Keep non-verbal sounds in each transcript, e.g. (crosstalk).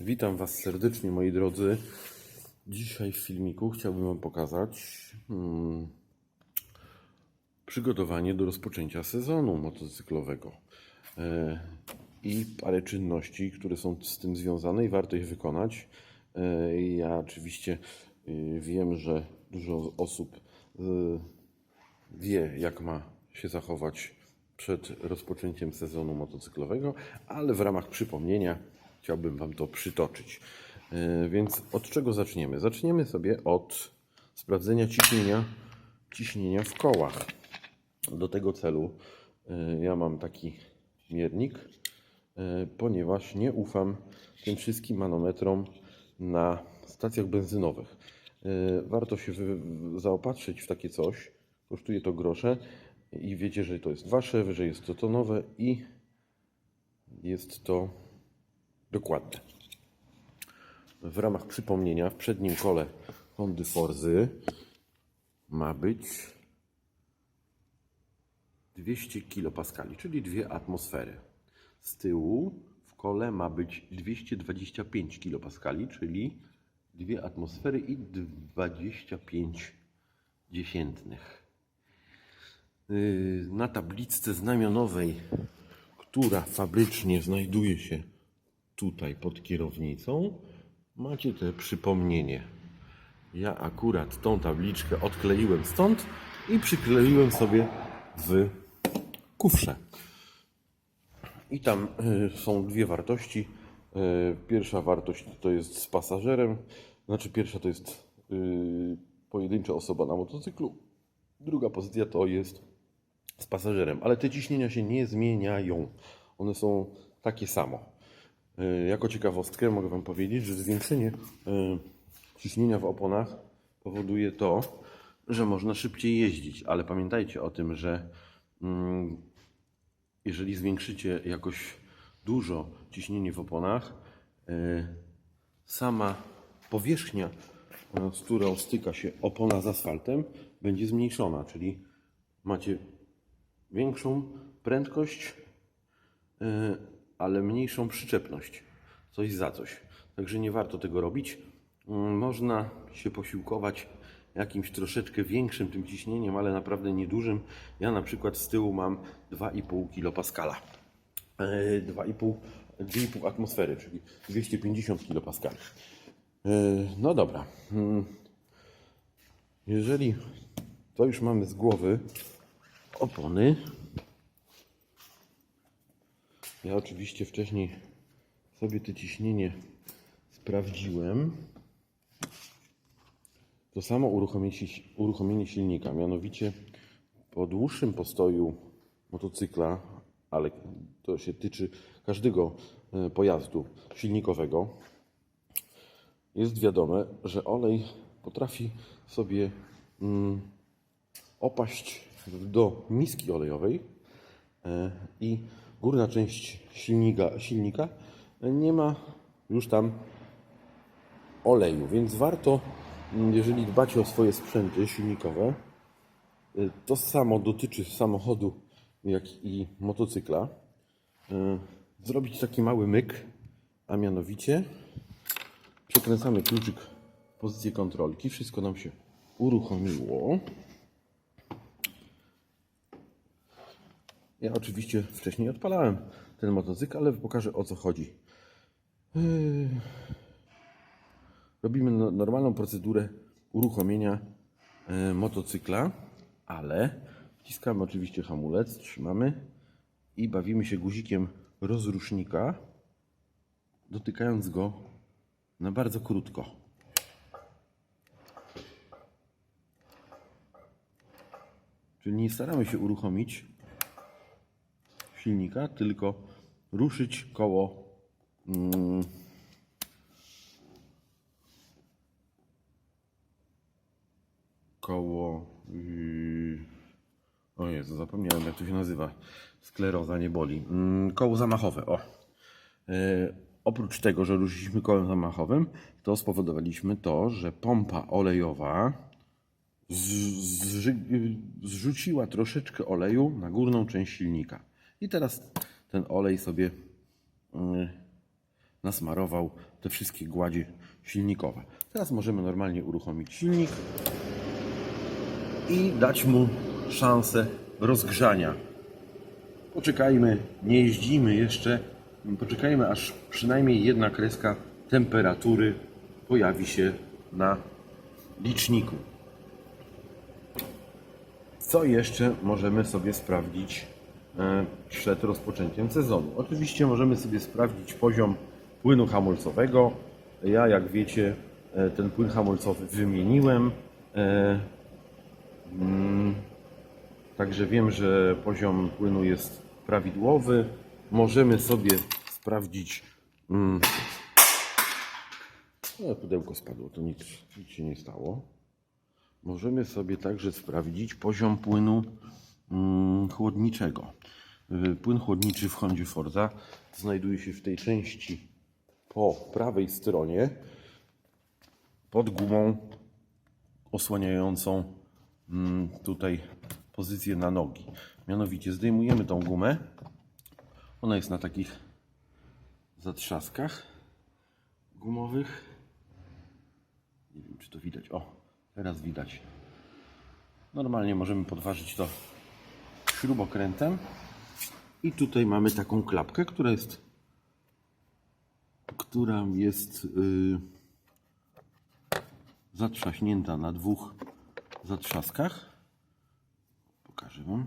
Witam Was serdecznie, moi drodzy. Dzisiaj w filmiku chciałbym Wam pokazać hmm, przygotowanie do rozpoczęcia sezonu motocyklowego e, i parę czynności, które są z tym związane i warto ich wykonać. E, ja oczywiście e, wiem, że dużo osób e, wie, jak ma się zachować przed rozpoczęciem sezonu motocyklowego, ale w ramach przypomnienia chciałbym Wam to przytoczyć. E, Więc od czego zaczniemy? Zaczniemy sobie od sprawdzenia ciśnienia, ciśnienia w kołach. Do tego celu e, ja mam taki miernik, e, ponieważ nie ufam tym wszystkim manometrom na stacjach benzynowych. Warto się zaopatrzyć w takie coś. Kosztuje to grosze i wiecie, że to jest wasze, że jest to tonowe i jest to dokładne. W ramach przypomnienia w przednim kole Hondy Forzy ma być 200 kPa, czyli dwie atmosfery. Z tyłu w kole ma być 225 kPa, czyli dwie atmosfery i 25 dziesiętnych. Yy, Na tabliczce znamionowej, która fabrycznie znajduje się tutaj pod kierownicą, macie te przypomnienie. Ja akurat tą tabliczkę odkleiłem stąd i przykleiłem sobie w kufrze. I tam y, są dwie wartości. Y, Pierwsza wartość to jest z pasażerem, znaczy pierwsza to jest y, pojedyncza osoba na motocyklu, druga pozycja to jest z pasażerem, ale te ciśnienia się nie zmieniają. One są takie samo. Y, Jako ciekawostkę mogę Wam powiedzieć, że zwiększenie y, ciśnienia w oponach powoduje to, że można szybciej jeździć, ale pamiętajcie o tym, że mm, jeżeli zwiększycie jakoś dużo ciśnienie w oponach, y, sama powierzchnia, z którą styka się opona z asfaltem, będzie zmniejszona, czyli macie większą prędkość, ale mniejszą przyczepność. Coś za coś. Także nie warto tego robić. Mm, Można się posiłkować jakimś troszeczkę większym tym ciśnieniem, ale naprawdę niedużym. Ja na przykład z tyłu mam 2,5 kPa. E, 2,5 2,5 atmosfery, czyli 250 kPa. E, No dobra. Mm, Jeżeli to już mamy z głowy opony, ja oczywiście wcześniej sobie to ciśnienie sprawdziłem. To samo uruchomienie, silnika, mianowicie po dłuższym postoju motocykla, ale to się tyczy każdego e, pojazdu silnikowego, jest wiadome, że olej potrafi sobie mm, opaść do miski olejowej e, i górna część silnika, silnika nie ma już tam oleju, więc warto, jeżeli dbacie o swoje sprzęty silnikowe, to samo dotyczy samochodu, jak i motocykla, y, zrobić taki mały myk, a mianowicie przekręcamy kluczyk pozycję kontrolki, wszystko nam się uruchomiło. Ja oczywiście wcześniej odpalałem ten motocykl, ale pokażę o co chodzi. Yy. Robimy no- normalną procedurę uruchomienia e, motocykla, ale wciskamy oczywiście hamulec, trzymamy i bawimy się guzikiem rozrusznika, dotykając go na bardzo krótko. Czyli nie staramy się uruchomić silnika, tylko ruszyć koło mm, koło yy, o Jezu, zapomniałem jak to się nazywa. Skleroza nie boli. Mm, koło zamachowe, o. Yy, oprócz tego, że ruszyliśmy kołem zamachowym to spowodowaliśmy to, że pompa olejowa zrzy- zrzuciła troszeczkę oleju na górną część silnika. I teraz ten olej sobie yy, nasmarował te wszystkie gładzie silnikowe. Teraz możemy normalnie uruchomić silnik i dać mu szansę rozgrzania. Poczekajmy, nie jeździmy jeszcze. Poczekajmy, aż przynajmniej jedna kreska temperatury pojawi się na liczniku. Co jeszcze możemy sobie sprawdzić przed rozpoczęciem sezonu? Oczywiście możemy sobie sprawdzić poziom płynu hamulcowego. Ja, jak wiecie, e, ten płyn hamulcowy wymieniłem. E, mm, Także wiem, że poziom płynu jest prawidłowy. Możemy sobie sprawdzić. No, pudełko spadło, to nic, nic się nie stało. Możemy sobie także sprawdzić poziom płynu chłodniczego. Y, Płyn chłodniczy w Hondzie Forza znajduje się w tej części po prawej stronie pod gumą osłaniającą mm, tutaj pozycję na nogi. Mianowicie zdejmujemy tą gumę. Ona jest na takich zatrzaskach gumowych. Nie wiem, czy to widać. O, teraz widać. Normalnie możemy podważyć to śrubokrętem. I tutaj mamy taką klapkę, która jest która jest yy, zatrzaśnięta na dwóch zatrzaskach. Pokażę Wam.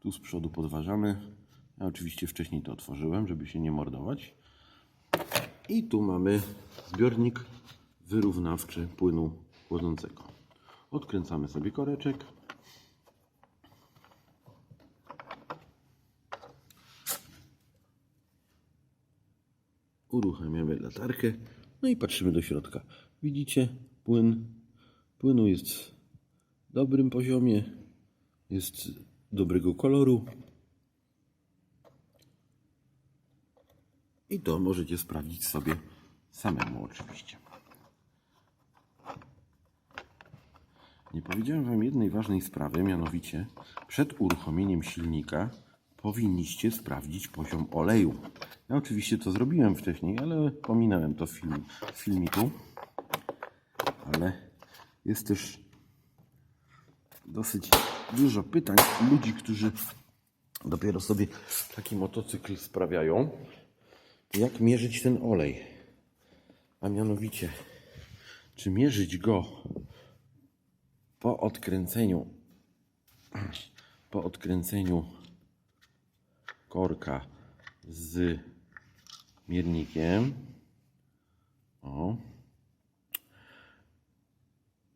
Tu z przodu podważamy. Ja oczywiście wcześniej to otworzyłem, żeby się nie mordować. I tu mamy zbiornik wyrównawczy płynu chłodzącego. Odkręcamy sobie koreczek. Uruchamiamy latarkę. No i patrzymy do środka. Widzicie, płyn płynu jest w dobrym poziomie, jest dobrego koloru. I to możecie sprawdzić sobie samemu oczywiście. Nie powiedziałem Wam jednej ważnej sprawy, mianowicie przed uruchomieniem silnika powinniście sprawdzić poziom oleju. Ja oczywiście to zrobiłem wcześniej, ale pominąłem to w, film, filmiku. Ale jest też dosyć dużo pytań ludzi, którzy dopiero sobie taki motocykl sprawiają. Jak mierzyć ten olej? A mianowicie, czy mierzyć go po odkręceniu po odkręceniu korka z miernikiem. O.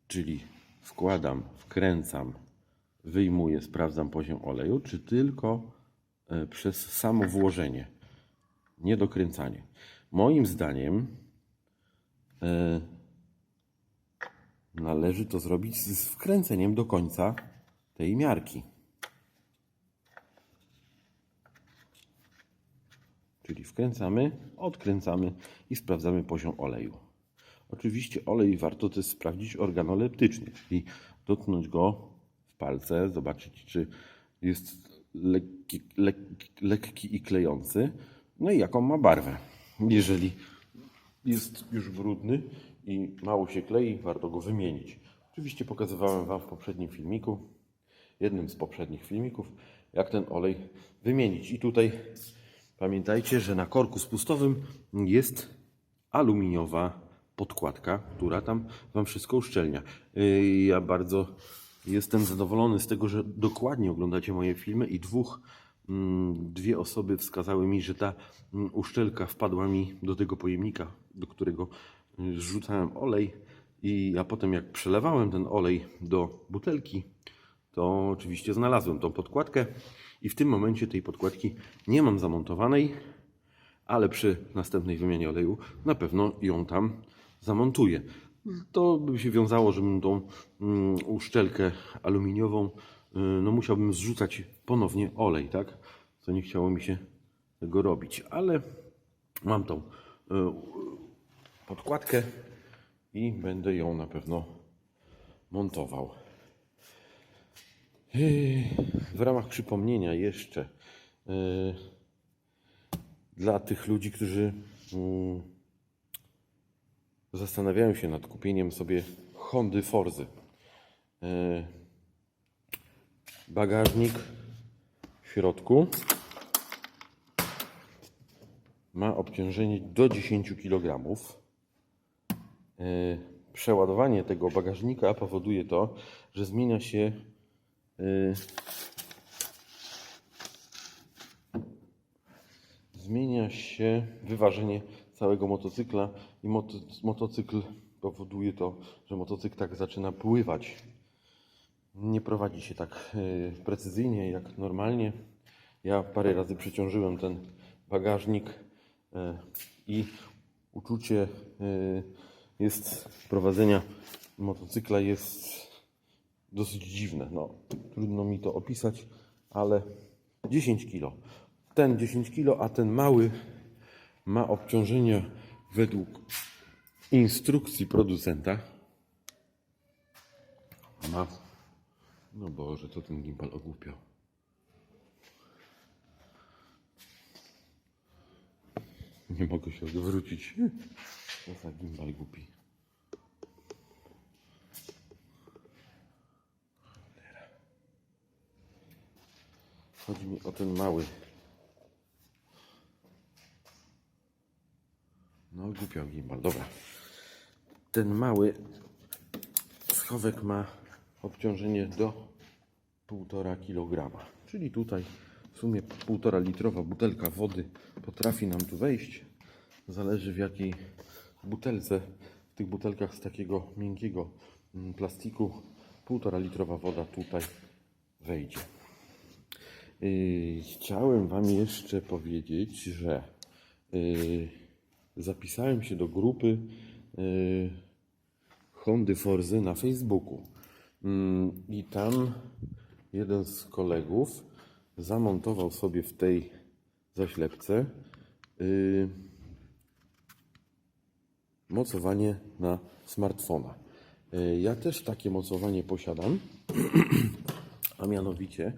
Czyli wkładam, wkręcam, wyjmuję, sprawdzam poziom oleju, czy tylko e, przez samo włożenie, nie dokręcanie. Moim zdaniem e, należy to zrobić z wkręceniem do końca tej miarki. Czyli wkręcamy, odkręcamy i sprawdzamy poziom oleju. Oczywiście olej warto też sprawdzić organoleptycznie, czyli dotknąć go w palce, zobaczyć czy jest lekki, lekki, lekki i klejący, no i jaką ma barwę. Jeżeli jest już brudny i mało się klei, warto go wymienić. Oczywiście pokazywałem Wam w poprzednim filmiku, jednym z poprzednich filmików, jak ten olej wymienić. I tutaj pamiętajcie, że na korku spustowym jest aluminiowa podkładka, która tam Wam wszystko uszczelnia. Yy, Ja bardzo jestem zadowolony z tego, że dokładnie oglądacie moje filmy i dwóch, mm, dwie osoby wskazały mi, że ta mm, uszczelka wpadła mi do tego pojemnika, do którego y, zrzucałem olej i ja potem jak przelewałem ten olej do butelki, to oczywiście znalazłem tą podkładkę i w tym momencie tej podkładki nie mam zamontowanej, ale przy następnej wymianie oleju na pewno ją tam zamontuję. To by się wiązało, żebym tą mm, uszczelkę aluminiową, y, no musiałbym zrzucać ponownie olej, tak? Co nie chciało mi się tego robić, ale mam tą y, podkładkę i będę ją na pewno montował. W ramach przypomnienia jeszcze yy, dla tych ludzi, którzy mm, zastanawiałem się nad kupieniem sobie Hondy Forzy. E, Bagażnik w środku ma obciążenie do 10 kg. E, Przeładowanie tego bagażnika powoduje to, że zmienia się e, zmienia się wyważenie całego motocykla i moto, motocykl powoduje to, że motocykl tak zaczyna pływać. Nie prowadzi się tak e, precyzyjnie jak normalnie. Ja parę razy przeciążyłem ten bagażnik e, i uczucie jest prowadzenia motocykla jest dosyć dziwne. No, trudno mi to opisać, ale 10 kg. Ten 10 kg, a ten mały ma obciążenie według instrukcji producenta. Ma. No Boże, to ten gimbal ogłupiał. Nie mogę się odwrócić. Co za gimbal głupi. Chodzi mi o ten mały. No, głupiał gimbal, dobra. Ten mały schowek ma obciążenie do 1,5 kg. Czyli tutaj w sumie 1,5 litrowa butelka wody potrafi nam tu wejść. Zależy w jakiej butelce. W tych butelkach z takiego miękkiego mm, plastiku 1,5 litrowa woda tutaj wejdzie. Yy, Chciałem Wam jeszcze powiedzieć, że yy, zapisałem się do grupy yy, Hondy Forzy na Facebooku. Mm, I tam jeden z kolegów zamontował sobie w tej zaślepce mocowanie na smartfona. Ja też takie mocowanie posiadam. (clears throat) A mianowicie,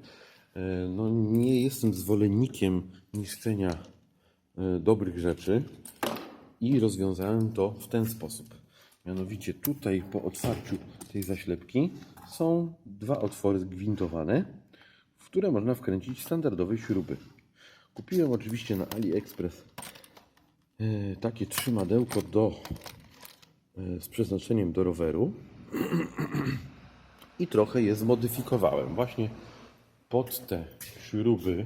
no nie jestem zwolennikiem niszczenia e, dobrych rzeczy i rozwiązałem to w ten sposób. Mianowicie tutaj po otwarciu tej zaślepki są dwa otwory zgwintowane, w które można wkręcić standardowe śruby. Kupiłem oczywiście na AliExpress e, takie trzymadełko do, e, z przeznaczeniem do roweru (clears throat) i trochę je zmodyfikowałem. Właśnie pod te śruby.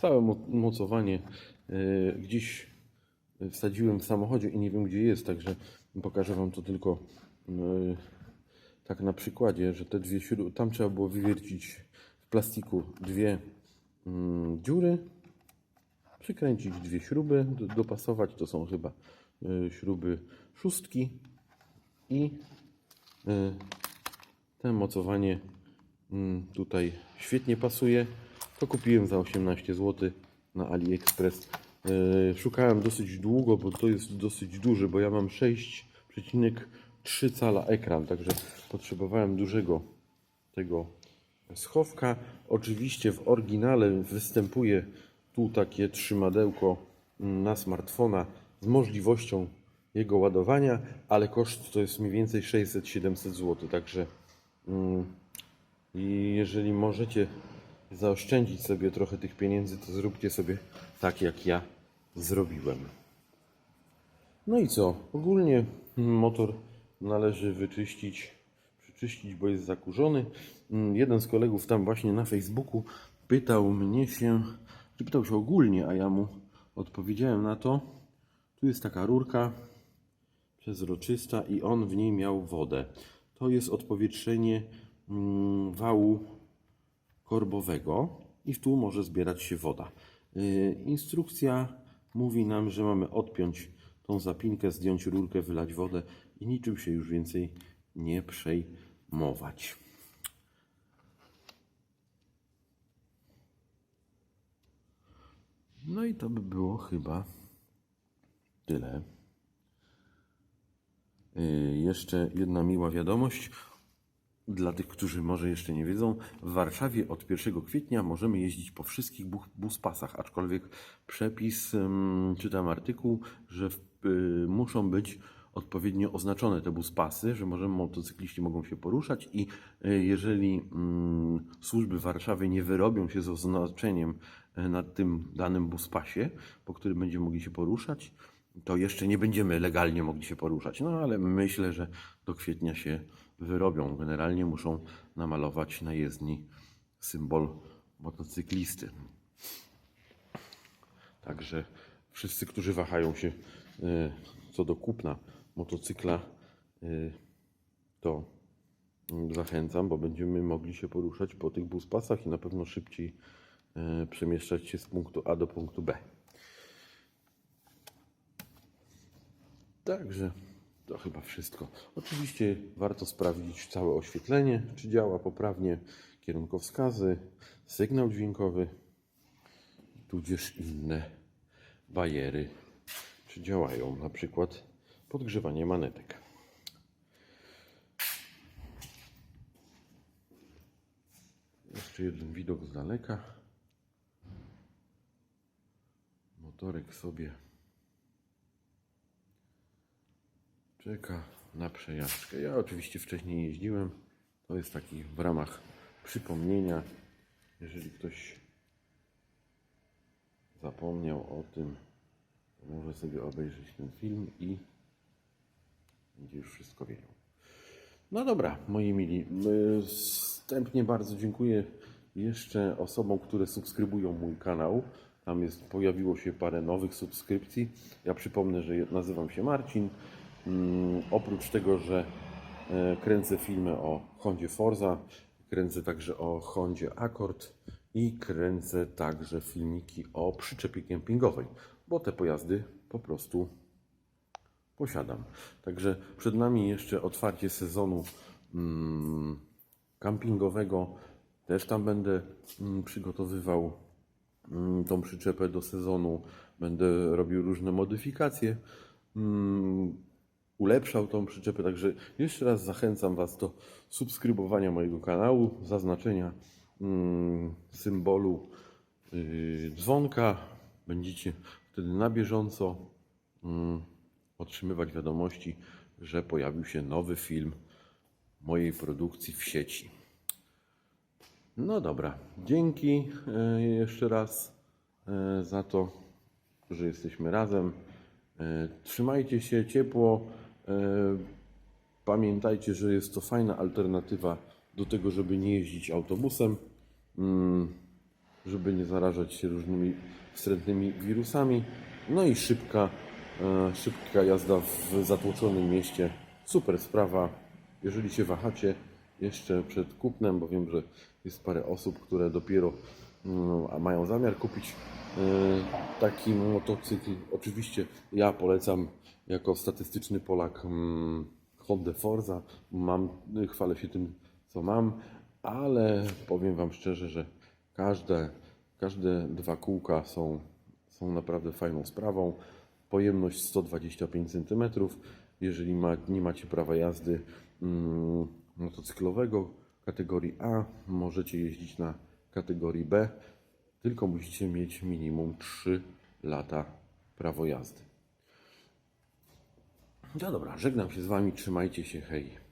Całe mo- mocowanie e, gdzieś wsadziłem w samochodzie i nie wiem gdzie jest, także pokażę Wam to tylko e, tak na przykładzie, że te dwie śruby, tam trzeba było wywiercić w plastiku dwie mm, dziury, przykręcić dwie śruby, do- dopasować, to są chyba śruby szóstki i y, to mocowanie mm, tutaj świetnie pasuje. To kupiłem za 18 zł na AliExpress. Y, Szukałem dosyć długo, bo to jest dosyć duży, bo ja mam 6,3 cala ekran, także potrzebowałem dużego tego schowka. Oczywiście w oryginale występuje tu takie trzymadełko mm, na smartfona z możliwością jego ładowania, ale koszt to jest mniej więcej 600-700 zł. Także mm, i jeżeli możecie zaoszczędzić sobie trochę tych pieniędzy, to zróbcie sobie tak jak ja zrobiłem. No i co? Ogólnie mm, motor należy wyczyścić, przyczyścić, bo jest zakurzony. Mm, Jeden z kolegów tam właśnie na Facebooku pytał mnie się, czy pytał się ogólnie, a ja mu odpowiedziałem na to. Tu jest taka rurka przezroczysta i on w niej miał wodę. To jest odpowietrzenie mm, wału korbowego i tu może zbierać się woda. Yy, Instrukcja mówi nam, że mamy odpiąć tą zapinkę, zdjąć rurkę, wylać wodę i niczym się już więcej nie przejmować. No i to by było chyba tyle. Yy, Jeszcze jedna miła wiadomość. Dla tych, którzy może jeszcze nie wiedzą, w Warszawie od 1 kwietnia możemy jeździć po wszystkich bu- buspasach, aczkolwiek przepis, ym, czy tam artykuł, że y, muszą być odpowiednio oznaczone te buspasy, że możemy, motocykliści mogą się poruszać i y, jeżeli służby Warszawy nie wyrobią się z oznaczeniem y, na tym danym buspasie, po którym będziemy mogli się poruszać, to jeszcze nie będziemy legalnie mogli się poruszać. No ale myślę, że do kwietnia się wyrobią. Generalnie muszą namalować na jezdni symbol motocyklisty. Także wszyscy, którzy wahają się e, co do kupna motocykla, e, to zachęcam, bo będziemy mogli się poruszać po tych buspasach i na pewno szybciej e, przemieszczać się z punktu A do punktu B. Także to chyba wszystko. Oczywiście warto sprawdzić całe oświetlenie, czy działa poprawnie, kierunkowskazy, sygnał dźwiękowy, tudzież inne bajery, czy działają, na przykład podgrzewanie manetek. Jeszcze jeden widok z daleka. Motorek sobie czeka na przejażdżkę. Ja oczywiście wcześniej jeździłem. To jest taki w ramach przypomnienia. Jeżeli ktoś zapomniał o tym, to może sobie obejrzeć ten film i będzie już wszystko wiedział. No dobra, moi mili, wstępnie bardzo dziękuję jeszcze osobom, które subskrybują mój kanał. Tam jest, pojawiło się parę nowych subskrypcji. Ja przypomnę, że nazywam się Marcin. Mm, oprócz tego, że e, kręcę filmy o Hondzie Forza, kręcę także o Hondzie Accord i kręcę także filmiki o przyczepie kempingowej, bo te pojazdy po prostu posiadam. Także przed nami jeszcze otwarcie sezonu mm, campingowego. Też tam będę mm, przygotowywał tą przyczepę do sezonu. Będę robił różne modyfikacje. Ulepszał tą przyczepę. Także jeszcze raz zachęcam Was do subskrybowania mojego kanału, zaznaczenia mm, symbolu yy, dzwonka. Będziecie wtedy na bieżąco mm, otrzymywać wiadomości, że pojawił się nowy film mojej produkcji w sieci. No dobra, dzięki e, jeszcze raz e, za to, że jesteśmy razem. Trzymajcie się ciepło. E, Pamiętajcie, że jest to fajna alternatywa do tego, żeby nie jeździć autobusem, mm, żeby nie zarażać się różnymi wstrętnymi wirusami. No i szybka, e, szybka jazda w zatłoczonym mieście. Super sprawa. Jeżeli się wahacie jeszcze przed kupnem, bo wiem, że jest parę osób, które dopiero mm, mają zamiar kupić taki motocykl. Oczywiście ja polecam jako statystyczny Polak mm, Hondę Forza. Mam, chwalę się tym, co mam, ale powiem Wam szczerze, że każde, każde dwa kółka są, są naprawdę fajną sprawą. Pojemność 125 cm. Jeżeli ma, nie macie prawa jazdy mm, motocyklowego kategorii A, możecie jeździć na kategorii B, tylko musicie mieć minimum 3 lata prawo jazdy. No dobra, żegnam się z Wami, trzymajcie się, hej.